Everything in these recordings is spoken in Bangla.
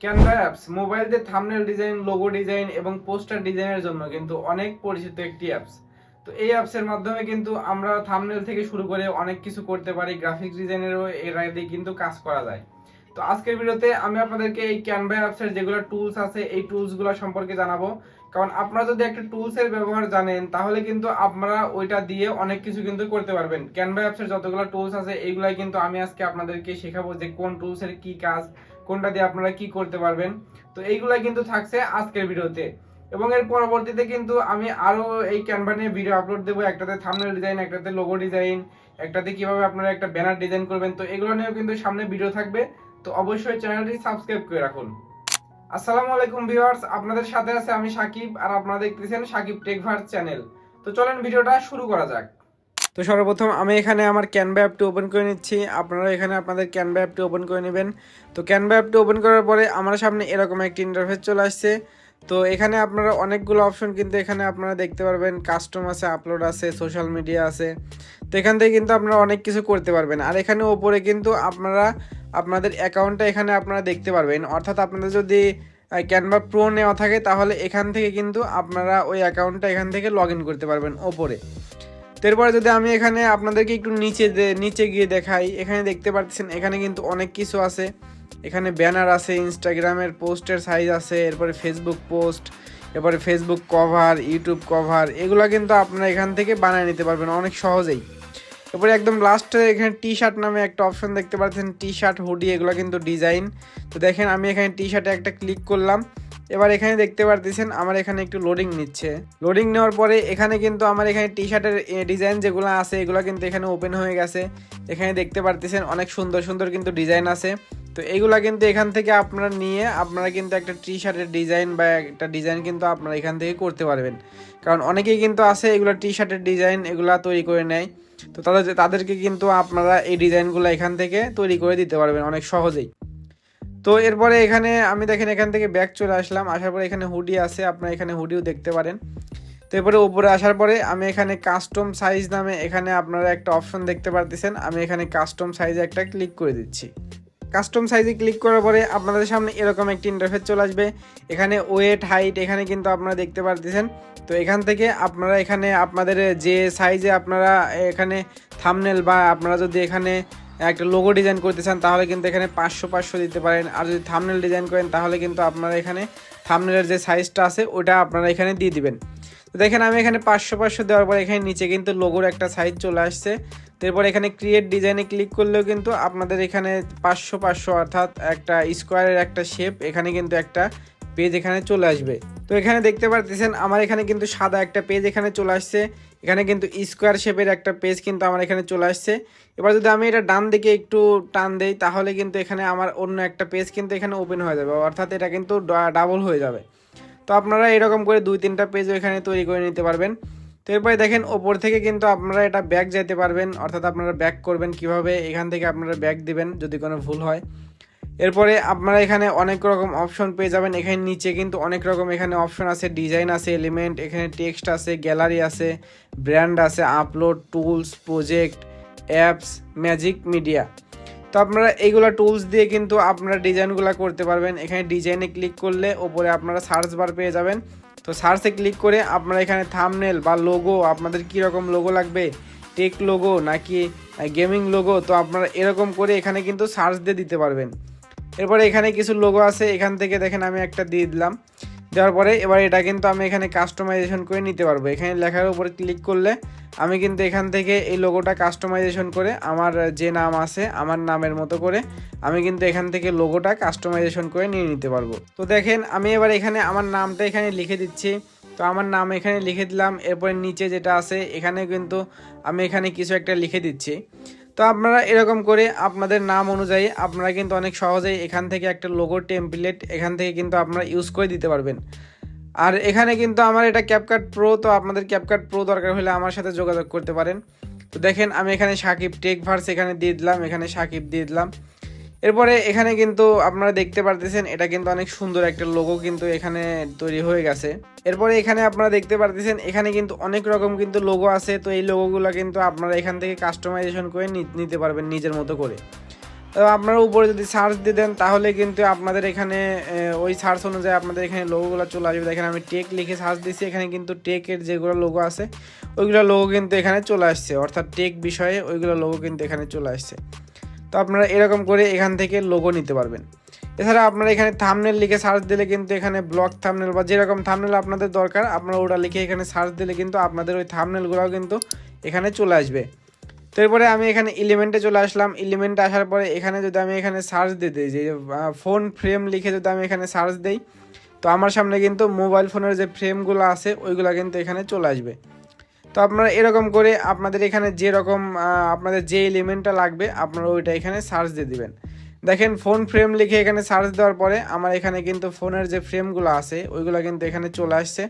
ক্যানভা অ্যাপস মোবাইল দিয়ে থাম্বনেল ডিজাইন লোগো ডিজাইন এবং পোস্টার ডিজাইনের জন্য কিন্তু অনেক পরিচিত একটি অ্যাপস তো এই অ্যাপসের মাধ্যমে কিন্তু আমরা থাম্বনেল থেকে শুরু করে অনেক কিছু করতে পারি গ্রাফিক্স ডিজাইনেরও এর আগে কিন্তু কাজ করা যায়। তো আজকের ভিডিওতে আমি আপনাদেরকে এই ক্যানভা অ্যাপসের যেগুলো টুলস আছে, এই টুলসগুলো সম্পর্কে জানাব। কারণ আপনারা যদি একটা টুলসের ব্যবহার জানেন, তাহলে কিন্তু আপনারা ওইটা দিয়ে অনেক কিছু কিন্তু করতে পারবেন। ক্যানভা অ্যাপসের যতগুলো টুলস আছে, এইগুলাই কিন্তু আমি আজকে আপনাদেরকে শেখাবো যে কোন টুলসের কি কাজ কোনটা দিয়ে আপনারা কি করতে পারবেন? তো এইগুলাই কিন্তু থাকছে আজকের ভিডিওতে। এবং এর পরবর্তীতে কিন্তু আমি আরও এই ক্যানভা নিয়ে ভিডিও আপলোড দেবো। একটাতে থাম্বনেল ডিজাইন একটাতে লোগো ডিজাইন একটাতে কীভাবে আপনারা একটা ব্যানার ডিজাইন করবেন। তো এগুলো নিয়েও কিন্তু সামনে ভিডিও থাকবে। তো অবশ্যই চ্যানেলটি সাবস্ক্রাইব করে রাখুন। আসসালামু আলাইকুম ভিউয়ার্স আপনাদের সাথে আছে আমি সাকিব, আর আপনারা দেখতেছেন সাকিব টেকভার্স চ্যানেল তো চলেন ভিডিওটা শুরু করা যাক। তো সর্বপ্রথম আমি এখানে আমার ক্যানভা অ্যাপটি ওপেন করে নিচ্ছি। আপনারা এখানে আপনাদের ক্যানভা অ্যাপটি ওপেন করে নেবেন। তো ক্যানভা অ্যাপটি ওপেন করার পরে আমার সামনে এরকম একটি ইন্টারফেস চলে আসছে। তো এখানে আপনারা অনেকগুলো অপশন কিন্তু এখানে আপনারা দেখতে পারবেন। কাস্টম আছে আপলোড আছে সোশ্যাল মিডিয়া আছে। তো এখান থেকে কিন্তু আপনারা অনেক কিছু করতে পারবেন। আর এখানে ওপরে কিন্তু আপনারা আপনাদের অ্যাকাউন্টটা এখানে আপনারা দেখতে পারবেন। অর্থাৎ আপনাদের যদি ক্যানভা প্রো নেওয়া থাকে তাহলে এখান থেকে কিন্তু আপনারা ওই অ্যাকাউন্টটা এখান থেকে লগ করতে পারবেন ওপরে। তো এরপরে যদি আমি এখানে আপনাদেরকে একটু নিচে নিচে গিয়ে দেখাই, এখানে দেখতে পাচ্ছেন এখানে কিন্তু অনেক কিছু আছে। এখানে ব্যানার আছে, ইনস্টাগ্রামের পোস্টের সাইজ আছে, এরপরে ফেসবুক পোস্ট, এরপরে ফেসবুক কভার, ইউটিউব কভার, এগুলো কিন্তু আপনারা এখান থেকে বানিয়ে নিতে পারবেন অনেক সহজেই। এরপরে একদম লাস্টে এখানে টি শার্ট নামে একটা অপশন দেখতে পাচ্ছেন টি শার্ট হুডি এগুলো কিন্তু ডিজাইন তো দেখেন, আমি এখানে টি শার্টে একটা ক্লিক করলাম। এবার এখানে দেখতে পারতেছেন, আমার এখানে একটু লোডিং নিচ্ছে। লোডিং নেওয়ার পরে এখানে কিন্তু আমার এখানে টি শার্টের ডিজাইন যেগুলো আছে, এগুলো কিন্তু এখানে ওপেন হয়ে গেছে। এখানে দেখতে পারতেছেন অনেক সুন্দর সুন্দর কিন্তু ডিজাইন আছে। তো এইগুলা কিন্তু এখান থেকে আপনারা নিয়ে, আপনারা কিন্তু একটা টি শার্টের ডিজাইন বা একটা ডিজাইন কিন্তু আপনারা এখান থেকে করতে পারবেন। কারণ অনেকেই কিন্তু আছে এগুলো টি শার্টের ডিজাইন এগুলা তৈরি করে নেয়। তো তাদের, তাদেরকে কিন্তু আপনারা এই ডিজাইনগুলো এখান থেকে তৈরি করে দিতে পারবেন অনেক সহজেই। তো এরপরে এখানে আমি দেখেন এখান থেকে ব্যাগ চলে আসলাম। আসার পরে এখানে হুডি আছে, আপনারা এখানে হুডিও দেখতে পারেন। তো এরপরে উপরে আসার পরে আমি এখানে কাস্টম সাইজ নামে এখানে আপনারা একটা অপশন দেখতে পারতেছেন। আমি এখানে কাস্টম সাইজে একটা ক্লিক করে দিচ্ছি। কাস্টম সাইজে ক্লিক করার পরে আপনাদের সামনে এরকম একটি ইন্টারফেস চলে আসবে। এখানে ওয়েট হাইট এখানে কিন্তু আপনারা দেখতে পারতেছেন। তো এখান থেকে আপনারা এখানে আপনাদের যে সাইজে আপনারা এখানে থামনেল বা আপনারা যদি এখানে একটা লোগো ডিজাইন করতে চান, তাহলে কিন্তু এখানে পাঁচশো পাঁচশো দিতে পারেন। আর যদি থামনেল ডিজাইন করেন, তাহলে কিন্তু আপনারা এখানে থামনেলের যে সাইজটা আছে, ওটা আপনারা এখানে দিয়ে দিবেন। তো দেখেন, আমি এখানে পাঁচশো পাঁচশো দেওয়ার পর এখানে নিচে কিন্তু লোগোর একটা সাইজ চলে আসছে। তারপর এখানে ক্রিয়েট ডিজাইনে ক্লিক করলেও কিন্তু আপনাদের এখানে পাঁচশো পাঁচশো অর্থাৎ একটা স্কোয়ারের একটা শেপ এখানে কিন্তু একটা পেজ এখানে চলে আসবে। তো এখানে দেখতে পারতেছেন, আমার এখানে কিন্তু সাদা একটা পেজ এখানে চলে আসছে। এখানে কিন্তু স্কোয়ার শেপের একটা পেজ কিন্তু আমার এখানে চলে আসছে। এবার যদি আমি এটা ডান দিকে একটু টান দেই, তাহলে কিন্তু এখানে আমার অন্য একটা পেজ কিন্তু এখানে ওপেন হয়ে যাবে। অর্থাৎ এটা কিন্তু ডাবল হয়ে যাবে। তো আপনারা এরকম করে দুই তিনটা পেজও এখানে তৈরি করে নিতে পারবেন। তো এরপরে দেখেন, ওপর থেকে কিন্তু আপনারা এটা ব্যাক যেতে পারবেন। অর্থাৎ আপনারা ব্যাক করবেন কীভাবে, এখান থেকে আপনারা ব্যাক দিবেন যদি কোনো ভুল হয়। এরপরে আপনারা এখানে অনেক রকম অপশন পেয়ে যাবেন। এখানে নিচে কিন্তু অনেক রকম এখানে অপশন আছে। ডিজাইন আছে এলিমেন্ট এখানে টেক্সট আছে গ্যালারি আছে ব্র্যান্ড আছে upload tools project apps magic media তো আপনারা এইগুলো টুলস দিয়ে কিন্তু আপনারা ডিজাইনগুলো করতে পারবেন। এখানে ডিজাইনে ক্লিক করলে ওপরে আপনারা সার্চ বার পেয়ে যাবেন। তো সার্চে ক্লিক করে আপনারা এখানে থামনেল বা লোগো আপনাদের কী রকম লোগো লাগবে? টেক লোগো নাকি গেমিং লোগো তো আপনারা এরকম করে এখানে কিন্তু সার্চ দিয়ে দিতে পারবেন। এরপরে এখানে কিছু লোগো আছে, এখান থেকে দেখেন আমি একটা দিয়ে দিলাম। দেওয়ার পরে এবার এটা কিন্তু আমি এখানে কাস্টমাইজেশন করে নিতে পারব। এখানে লেখার উপরে ক্লিক করলে আমি কিন্তু এখান থেকে এই লোগোটা কাস্টমাইজেশন করে আমার যে নাম আছে, আমার নামের মতো করে আমি কিন্তু এখান থেকে লোগোটা কাস্টমাইজেশন করে নিয়ে নিতে পারব। তো দেখেন আমি এবার এখানে আমার নামটা এখানে লিখে দিচ্ছি। তো আমার নাম এখানে লিখে দিলাম। এরপরে নিচে যেটা আছে, এখানে কিন্তু আমি এখানে কিছু একটা লিখে দিচ্ছি। তো আপনারা এরকম করে আপনাদের নাম অনুযায়ী আপনারা কিন্তু অনেক সহজেই এখান থেকে একটা লোগো টেম্পলেট এখান থেকে কিন্তু আপনারা ইউজ করে দিতে পারবেন। আর এখানে কিন্তু আমার এটা ক্যাপকাট প্রো তো আপনাদের ক্যাপকাট প্রো দরকার হলে আমার সাথে যোগাযোগ করতে পারেন। তো দেখেন আমি এখানে সাকিব টেক ভার্স এখানে দিয়ে দিলাম, এখানে সাকিব দিয়ে দিলাম। এরপরে এখানে কিন্তু আপনারা দেখতে পারতেছেন, এটা কিন্তু অনেক সুন্দর একটা লোগো কিন্তু এখানে তৈরি হয়ে গেছে। এরপরে এখানে আপনারা দেখতে পারতেছেন, এখানে কিন্তু অনেক রকম কিন্তু লোগো আছে, তো এই লোগোগুলো কিন্তু আপনারা এখান থেকে কাস্টমাইজেশন করে নিতে পারবেন নিজের মতো করে। তো আপনারা উপরে যদি সার্চ দিয়ে দেন, তাহলে কিন্তু আপনাদের এখানে ওই সার্চ অনুযায়ী আপনাদের এখানে লোগোগুলো চলে আসবে। দেখেন আমি টেক লিখে সার্চ দিচ্ছি এখানে কিন্তু টেকের যেগুলো লোগো আছে, ওইগুলো লোগো কিন্তু এখানে চলে আসছে। অর্থাৎ টেক বিষয়ে ওইগুলো লোগো কিন্তু এখানে চলে আসছে। তো আপনারা এরকম করে এখান থেকে লোগো নিতে পারবেন। এছাড়া আপনারা এখানে থামনেল লিখে সার্চ দিলে কিন্তু এখানে ব্লক থামনেল বা যেরকম থামনেল আপনাদের দরকার, আপনারা ওটা লিখে এখানে সার্চ দিলে কিন্তু আপনাদের ওই থামনেলগুলোও কিন্তু এখানে চলে আসবে। তো এরপরে আমি এখানে এলিমেন্টে চলে আসলাম। এলিমেন্টে আসার পরে এখানে যদি আমি এখানে সার্চ দিয়ে দিই, যে ফোন ফ্রেম লিখে যদি আমি এখানে সার্চ দিই, তো আমার সামনে কিন্তু মোবাইল ফোনের যে ফ্রেমগুলো আছে, ওইগুলো কিন্তু এখানে চলে আসবে। তো আপনারা এরকম করে আপনাদের এখানে যেরকম আহ, আপনাদের যে এলিমেন্টটা লাগবে আপনারা ওইটা এখানে সার্চ দিয়ে দিবেন। দেখেন ফোন ফ্রেম লিখে এখানে সার্চ দেওয়ার পরে আমার এখানে কিন্তু ফোনের যে ফ্রেমগুলো আছে ওইগুলো কিন্তু এখানে চলে আসছে।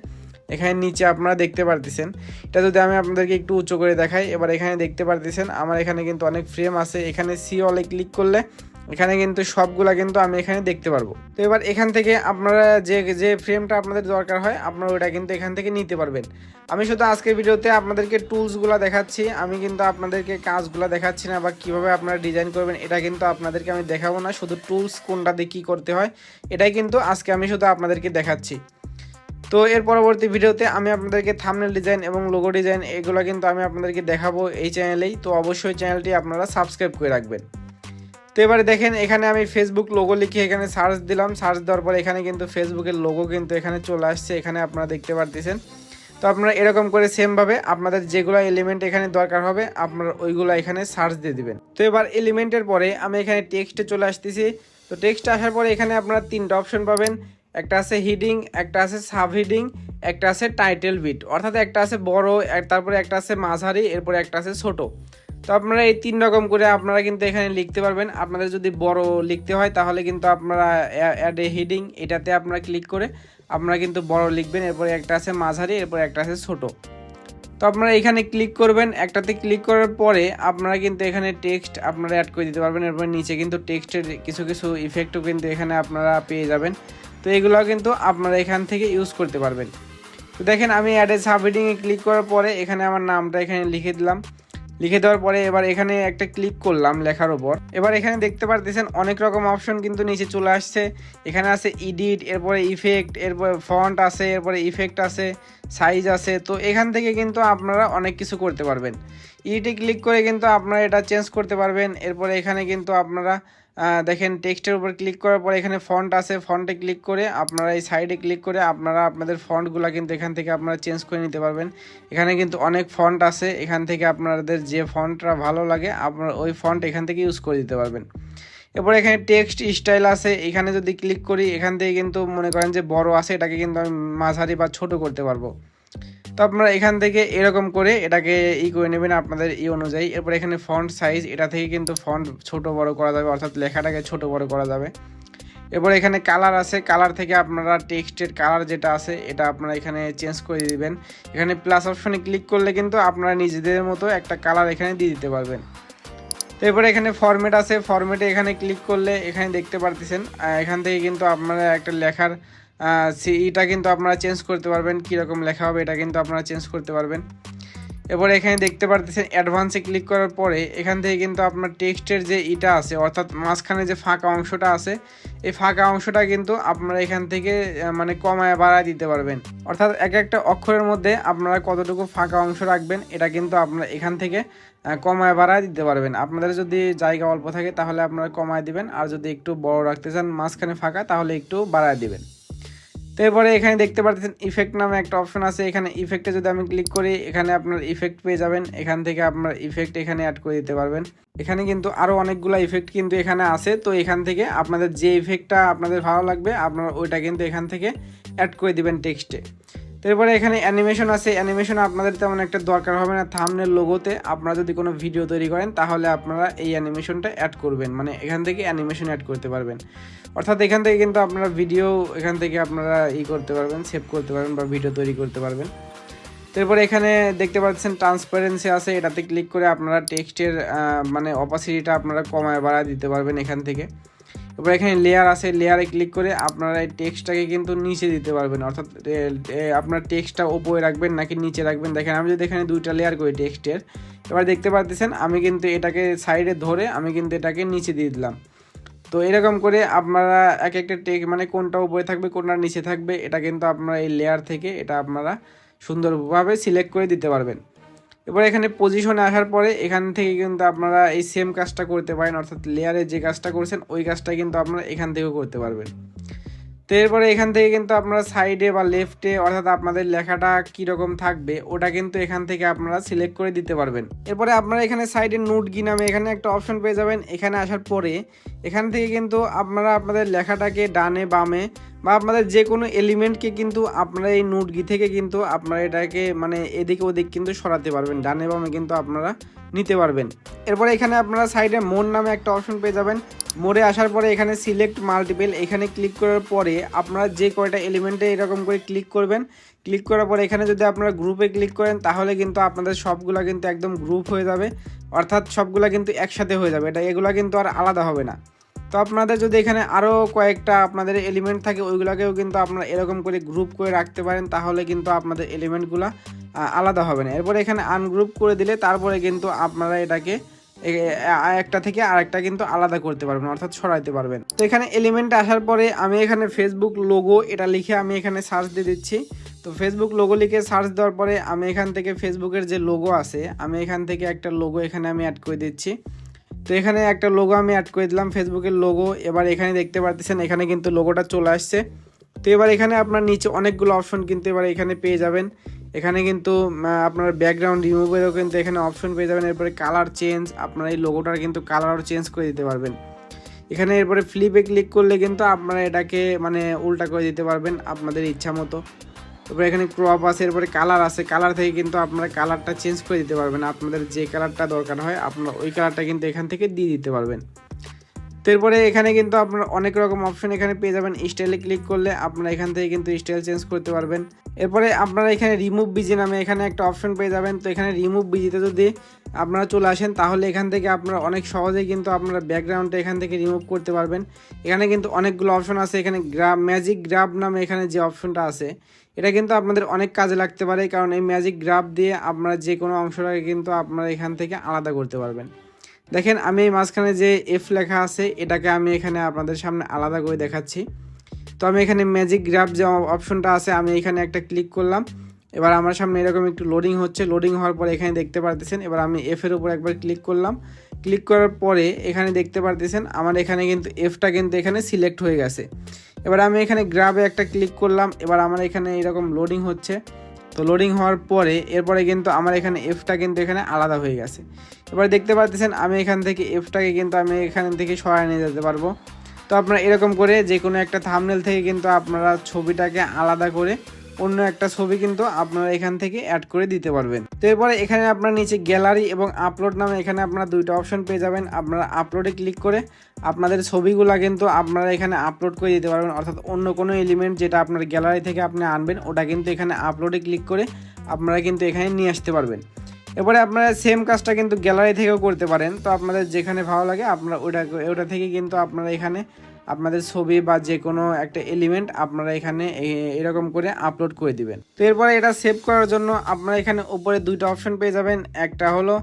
এখানে নিচে আপনারা দেখতে পারতেছেন। এটা যদি আমি আপনাদেরকে একটু উঁচু করে দেখাই এবার এখানে দেখতে পারতেছেন আমার এখানে কিন্তু অনেক ফ্রেম আছে। এখানে সি অলে ক্লিক করলে এখানে কিন্তু সবগুলা কিন্তু আমি এখানে দেখতে পারব। তো এবার এখান থেকে আপনারা যে যে ফ্রেমটা আপনাদের দরকার হয়, আপনারা ওটা কিন্তু এখান থেকে নিতে পারবেন। আমি শুধু আজকের ভিডিওতে আপনাদেরকে টুলসগুলো দেখাচ্ছি। আমি কিন্তু আপনাদেরকে কাজগুলো দেখাচ্ছি না বা কীভাবে আপনারা ডিজাইন করবেন, এটা কিন্তু আপনাদেরকে আমি দেখাবো না। শুধু টুলস কোনটা দিয়ে কী করতে হয়, এটাই কিন্তু আজকে আমি শুধু আপনাদেরকে দেখাচ্ছি। তো এর পরবর্তী ভিডিওতে আমি আপনাদেরকে থামনেল ডিজাইন এবং লোগো ডিজাইন এগুলো কিন্তু আমি আপনাদেরকে দেখাবো এই চ্যানেলেই তো অবশ্যই চ্যানেলটি আপনারা সাবস্ক্রাইব করে রাখবেন। তো এবারে দেখেন, এখানে আমি ফেসবুক লোগো লিখে এখানে সার্চ দিলাম। সার্চ দেওয়ার পরে এখানে কিন্তু ফেসবুকের লোগো কিন্তু এখানে চলে আসছে। এখানে আপনারা দেখতে পারতেছেন। তো আপনারা এরকম করে সেমভাবে আপনাদের যেগুলো এলিমেন্ট এখানে দরকার হবে, আপনারা ওইগুলো এখানে সার্চ দিয়ে দিবেন। তো এবার এলিমেন্টের পরে আমি এখানে টেক্সটে চলে আসতেছি। তো টেক্সট আসার পরে এখানে আপনারা তিনটা অপশন পাবেন। একটা আছে হিডিং একটা আছে সাব হিডিং একটা আছে টাইটেল বিট অর্থাৎ একটা আছে বড় তারপরে একটা আছে মাঝারি, এরপরে একটা আছে ছোট। তো আপনারা এই তিন রকম করে আপনারা কিন্তু এখানে লিখতে পারবেন। আপনাদের যদি বড় লিখতে হয়, তাহলে কিন্তু আপনারা অ্যাড এ হিডিং এটাতে আপনারা ক্লিক করে আপনারা কিন্তু বড় লিখবেন। এরপরে একটা আছে মাঝারি, এরপরে একটা আছে ছোট। তো আপনারা এখানে ক্লিক করবেন। একটাতে ক্লিক করার পরে আপনারা কিন্তু এখানে টেক্সট আপনারা অ্যাড করে দিতে পারবেন। এরপর নিচে কিন্তু টেক্সটের কিছু কিছু ইফেক্টও কিন্তু এখানে আপনারা পেয়ে যাবেন। তো এগুলো কিন্তু আপনারা এখান থেকে ইউজ করতে পারবেন। তো দেখেন, আমি অ্যাডে সাবহেডিংয়ে ক্লিক করার পরে এখানে আমার নামটা এখানে লিখে দিলাম। লিখে দেওয়ার পরে এবার এখানে একটা ক্লিক করলাম লেখার ওপর এবার এখানে দেখতে পারতেছেন অনেক রকম অপশন কিন্তু নিচে চলে আসছে। এখানে আছে ইডিট এরপরে ইফেক্ট এরপরে ফন্ট আছে, এরপরে ইফেক্ট আছে সাইজ আছে। তো এখান থেকে কিন্তু আপনারা অনেক কিছু করতে পারবেন। ইডিটে ক্লিক করে কিন্তু আপনারা এটা চেঞ্জ করতে পারবেন। এরপরে এখানে কিন্তু আপনারা দেখেন টেক্সটের উপর ক্লিক করার পর এখানে ফন্ট আছে ফন্টে ক্লিক করে আপনারা এই সাইডে ক্লিক করে আপনারা আপনাদের ফন্টগুলো কিন্তু এখান থেকে আপনারা চেঞ্জ করে নিতে পারবেন। এখানে কিন্তু অনেক ফন্ট আছে, এখান থেকে আপনাদের যে ফন্টটা ভালো লাগে, আপনারা ওই ফন্ট এখান থেকে ইউজ করে দিতে পারবেন। এরপর এখানে টেক্সট স্টাইল আছে, এখানে যদি ক্লিক করি, এখান থেকে কিন্তু মনে করেন যে বড় আছে, এটাকে কিন্তু আমি মাঝারি বা ছোট করতে পারব। তো আপনারা এখান থেকে এরকম করে এটাকে ই করে নেবেন আপনাদের ই অনুযায়ী। এরপর এখানে ফন্ট সাইজ এটা থেকে কিন্তু ফন্ট ছোট বড় করা যাবে, অর্থাৎ লেখাটাকে ছোট বড় করা যাবে। এরপর এখানে কালার আছে কালার থেকে আপনারা টেক্সটের কালার যেটা আছে, এটা আপনারা এখানে চেঞ্জ করে দিবেন। এখানে প্লাস অপশনে ক্লিক করলে কিন্তু আপনারা নিজেদের মতো একটা কালার এখানে দিয়ে দিতে পারবেন। তো এরপরে এখানে ফরম্যাট আছে ফরম্যাটে এখানে ক্লিক করলে এখানে দেখতে পারতেছেন। এখান থেকে কিন্তু আপনারা একটা লেখার এটা কিন্তু আপনারা চেঞ্জ করতে পারবেন, কীরকম লেখা হবে এটা কিন্তু আপনারা চেঞ্জ করতে পারবেন। এরপরে এখানে দেখতে পারতেছেন অ্যাডভান্সে ক্লিক করার পরে এখান থেকে কিন্তু আপনার টেক্সটের যে ইটা আছে, অর্থাৎ মাঝখানে যে ফাঁকা অংশটা আছে, এই ফাঁকা অংশটা কিন্তু আপনারা এখান থেকে মানে কমায় বাড়ায় দিতে পারবেন। অর্থাৎ এক একটা অক্ষরের মধ্যে আপনারা কতটুকু ফাঁকা অংশ রাখবেন, এটা কিন্তু আপনারা এখান থেকে কমায় বাড়ায় দিতে পারবেন। আপনাদের যদি জায়গা অল্প থাকে তাহলে আপনারা কমায় দিবেন, আর যদি একটু বড় রাখতে চান মাঝখানে ফাঁকা তাহলে একটু বাড়ায় দিবেন। তো এরপরে এখানে দেখতে পাচ্ছেন ইফেক্ট নামে একটা অপশন আছে। এখানে ইফেক্টে যদি আমি ক্লিক করি, এখানে আপনার ইফেক্ট পেয়ে যাবেন। এখান থেকে আপনার ইফেক্ট এখানে অ্যাড করে দিতে পারবেন। এখানে কিন্তু আরও অনেকগুলো ইফেক্ট কিন্তু এখানে আছে। তো এখান থেকে আপনাদের যে ইফেক্টটা আপনাদের ভালো লাগবে, আপনারা ওইটা কিন্তু এখান থেকে অ্যাড করে দিবেন টেক্সটে এরপরে এখানে অ্যানিমেশন আছে। অ্যানিমেশন আপনাদের তেমন একটা দরকার হবে না থামনের লোগোতে আপনারা যদি কোনো ভিডিও তৈরি করেন, তাহলে আপনারা এই অ্যানিমেশনটা অ্যাড করবেন। মানে এখান থেকে অ্যানিমেশন অ্যাড করতে পারবেন। অর্থাৎ এখান থেকে কিন্তু আপনারা ভিডিও এখান থেকে আপনারা ই করতে পারবেন সেভ করতে পারবেন বা ভিডিও তৈরি করতে পারবেন। তারপরে এখানে দেখতে পাচ্ছেন ট্রান্সপারেন্সি আছে। এটাতে ক্লিক করে আপনারা টেক্সটের মানে অপাসিটিটা আপনারা কমায় বাড়ায় দিতে পারবেন এখান থেকে। এবার এখানে লেয়ার আছে লেয়ারে ক্লিক করে আপনারা এই টেক্সটটাকে কিন্তু নিচে দিতে পারবেন। অর্থাৎ আপনার টেক্সটটা ওপরে রাখবেন নাকি নিচে রাখবেন? দেখেন, আমি যদি এখানে দুইটা লেয়ার করি টেক্সটের এবার দেখতে পাচ্ছেন আমি কিন্তু এটাকে সাইডে ধরে আমি কিন্তু এটাকে নিচে দিয়ে দিলাম। তো এরকম করে আপনারা এক একটা টেক মানে কোনটা উপরে থাকবে, কোনটা নিচে থাকবে, এটা কিন্তু আপনারা এই লেয়ার থেকে এটা আপনারা সুন্দরভাবে সিলেক্ট করে দিতে পারবেন। এবার এখানে পজিশনে আসার পরে এখান থেকে কিন্তু আপনারা এই সেম কাজটা করতে পারেন, অর্থাৎ লেয়ারে যে কাজটা করছেন, ওই কাজটা কিন্তু আপনারা এখান থেকেও করতে পারবেন। তো এরপরে এখান থেকে কিন্তু আপনারা সাইডে বা লেফটে অর্থাৎ আপনাদের লেখাটা কীরকম থাকবে, ওটা কিন্তু এখান থেকে আপনারা সিলেক্ট করে দিতে পারবেন। এরপরে আপনারা এখানে সাইডে নোট গি নামে এখানে একটা অপশন পেয়ে যাবেন। এখানে আসার পরে এখান থেকে কিন্তু আপনারা আপনাদের লেখাটাকে ডানে, বামে বা আপনাদের যে কোনো এলিমেন্টকে কিন্তু আপনারা এই নোটগি থেকে কিন্তু আপনারা এটাকে মানে এদিকে ওদিক কিন্তু সরাতে পারবেন। ডানে, বামে কিন্তু আপনারা নিতে পারবেন। এরপরে এখানে আপনারা সাইডে মোর নামে একটা অপশন পেয়ে যাবেন। মোড়ে আসার পরে এখানে সিলেক্ট মাল্টিপেল এখানে ক্লিক করার পরে আপনারা যে কয়টা এলিমেন্টে এরকম করে ক্লিক করবেন ক্লিক করার পরে এখানে যদি আপনারা গ্রুপে ক্লিক করেন, তাহলে কিন্তু আপনাদের সবগুলা কিন্তু একদম গ্রুপ হয়ে যাবে। অর্থাৎ সবগুলা কিন্তু একসাথে হয়ে যাবে। এটা, এগুলা কিন্তু আর আলাদা হবে না। তো আপনাদের যদি এখানে আরও কয়েকটা আপনাদের এলিমেন্ট থাকে, ওইগুলোকেও কিন্তু আপনারা এরকম করে গ্রুপ করে রাখতে পারেন, তাহলে কিন্তু আপনাদের এলিমেন্টগুলো আলাদা হবে না। এরপরে এখানে আনগ্রুপ করে দিলে তারপরে কিন্তু আপনারা এটাকে একটা থেকে আরেকটা কিন্তু আলাদা করতে পারবেন, অর্থাৎ সরাইতে পারবেন। তো এখানে এলিমেন্ট আসার পরে আমি এখানে ফেসবুক লোগো এটা লিখে আমি এখানে সার্চ দিয়ে দিচ্ছি। তো ফেসবুক লোগো লিখে সার্চ দেওয়ার পরে আমি এখান থেকে ফেসবুকের যে লোগো আছে, আমি এখান থেকে একটা লোগো এখানে আমি অ্যাড করে দিচ্ছি। তো এখানে একটা লোগো আমি অ্যাড করে দিলাম ফেসবুকের লোগো এবার এখানে দেখতে পাচ্ছেন এখানে কিন্তু লোগোটা চলে আসছে। তো এবার এখানে আপনার নিচে অনেকগুলো অপশন কিন্তু এবার এখানে পেয়ে যাবেন। এখানে কিন্তু আপনার ব্যাকগ্রাউন্ড রিমুভেরও কিন্তু এখানে অপশন পেয়ে যাবেন। এরপরে কালার চেঞ্জ আপনার এই লোগোটার কিন্তু কালারও চেঞ্জ করে দিতে পারবেন। এখানে এরপরে ফ্লিপে ক্লিক করলে কিন্তু আপনারা এটাকে মানে উল্টা করে দিতে পারবেন আপনাদের ইচ্ছা মতো। তারপরে এখানে ক্রপ আছে, এরপরে কালার আছে। কালার থেকে কিন্তু আপনারা কালারটা চেঞ্জ করে দিতে পারবেন। আপনাদের যে কালারটা দরকার হয়, আপনারা ওই কালারটা কিন্তু এখান থেকে দিয়ে দিতে পারবেন। তো এরপরে এখানে কিন্তু আপনার অনেক রকম অপশন এখানে পেয়ে যাবেন। স্টাইলে ক্লিক করলে আপনারা এখান থেকে কিন্তু স্টাইল চেঞ্জ করতে পারবেন। এরপরে আপনারা এখানে রিমুভ বিজি নামে এখানে একটা অপশন পেয়ে যাবেন। তো এখানে রিমুভ বিজিতে যদি আপনারা চলে আসেন, তাহলে এখান থেকে আপনারা অনেক সহজেই কিন্তু আপনারা ব্যাকগ্রাউন্ডটা এখান থেকে রিমুভ করতে পারবেন। এখানে কিন্তু অনেকগুলো অপশন আছে। এখানে গ্রাব ম্যাজিক গ্রাব নামে এখানে যে অপশনটা আছে এটা কিন্তু আপনাদের অনেক কাজে লাগতে পারে, কারণ এই ম্যাজিক গ্রাফ দিয়ে আপনারা যে কোনো অংশটাকে কিন্তু আপনারা এখান থেকে আলাদা করতে পারবেন। দেখেন, আমি এই মাঝখানে যে এফ লেখা আছে, এটাকে আমি এখানে আপনাদের সামনে আলাদা করে দেখাচ্ছি। তো আমি এখানে ম্যাজিক গ্রাফ যে অপশনটা আছে, আমি এখানে একটা ক্লিক করলাম। এবার আমার সামনে এরকম একটু লোডিং হচ্ছে। লোডিং হওয়ার পরে এখানে দেখতে পারতেছেন, এবার আমি এফ এর উপর একবার ক্লিক করলাম। ক্লিক করার পরে এখানে দেখতে পারতেছেন, আমার এখানে কিন্তু এফটা কিন্তু এখানে সিলেক্ট হয়ে গেছে। এবার আমি এখানে গ্রাবে একটা ক্লিক করলাম, এবার আমার এখানে এরকম লোডিং হচ্ছে। তো লোডিং হওয়ার পরে এরপরে কিন্তু আমার এখানে এফটা কিন্তু এখানে আলাদা হয়ে গেছে। এবার দেখতে পাচ্ছেন আমি এখান থেকে এফটাকে কিন্তু আমি এখান থেকে সরায় নিয়ে যেতে পারব। তো আপনারা এরকম করে যে কোনো একটা থামনেল থেকে কিন্তু আপনারা ছবিটাকে আলাদা করে অন্য একটা ছবি কিন্তু আপনারা এখান থেকে অ্যাড করে দিতে পারবেন। তো এরপরে এখানে আপনার নিচে গ্যালারি এবং আপলোড নামে এখানে আপনারা দুইটা অপশন পেয়ে যাবেন। আপনারা আপলোডে ক্লিক করে আপনাদের ছবিগুলো কিন্তু আপনারা এখানে আপলোড করে দিতে পারবেন। অর্থাৎ অন্য কোনো এলিমেন্ট যেটা আপনার গ্যালারি থেকে আপনি আনবেন, ওটা কিন্তু এখানে আপলোডে ক্লিক করে আপনারা কিন্তু এখানে নিয়ে আসতে পারবেন। এবারে আপনারা সেম কাজটা কিন্তু গ্যালারি থেকেও করতে পারেন। তো আপনাদের যেখানে ভালো লাগে আপনারা ওটা ওটা থেকে কিন্তু আপনারা এখানে আপনাদের ছবি বা যে কোনো একটা এলিমেন্ট আপনারা এখানে এরকম করে আপলোড করে দিবেন। তো এরপরে এটা সেভ করার জন্য আপনারা এখানে উপরে দুইটা অপশন পেয়ে যাবেন। একটা হলো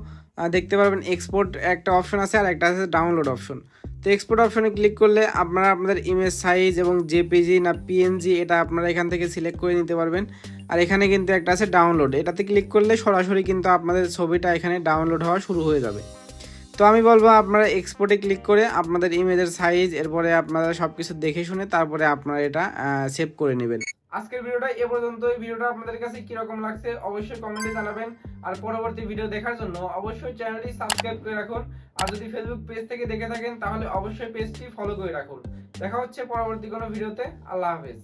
দেখতে পারবেন এক্সপোর্ট একটা অপশন আছে, আর একটা আছে ডাউনলোড অপশন তো এক্সপোর্ট অপশনে ক্লিক করলে আপনারা আপনাদের ইমেজ সাইজ এবং জেপিজি না পিএনজি এটা আপনারা এখান থেকে সিলেক্ট করে নিতে পারবেন। আর এখানে কিন্তু একটা আছে ডাউনলোড এটাতে ক্লিক করলে সরাসরি কিন্তু আপনাদের ছবিটা এখানে ডাউনলোড হওয়া শুরু হয়ে যাবে। তো আমি বলব আপনারা এক্সপোর্টে ক্লিক করে আপনাদের ইমেজের সাইজ এরপরে আপনারা সব কিছু দেখে শুনে তারপরে আপনারা এটা সেভ করে নেবেন। আজকের ভিডিওটা এ পর্যন্ত এই ভিডিওটা আপনাদের কাছে কীরকম লাগছে অবশ্যই কমেন্টে জানাবেন। আর পরবর্তী ভিডিও দেখার জন্য অবশ্যই চ্যানেলটি সাবস্ক্রাইব করে রাখুন। আর যদি ফেসবুক পেজ থেকে দেখে থাকেন, তাহলে অবশ্যই পেজটি ফলো করে রাখুন। দেখা হচ্ছে পরবর্তী কোনো ভিডিওতে আল্লাহ হাফেজ।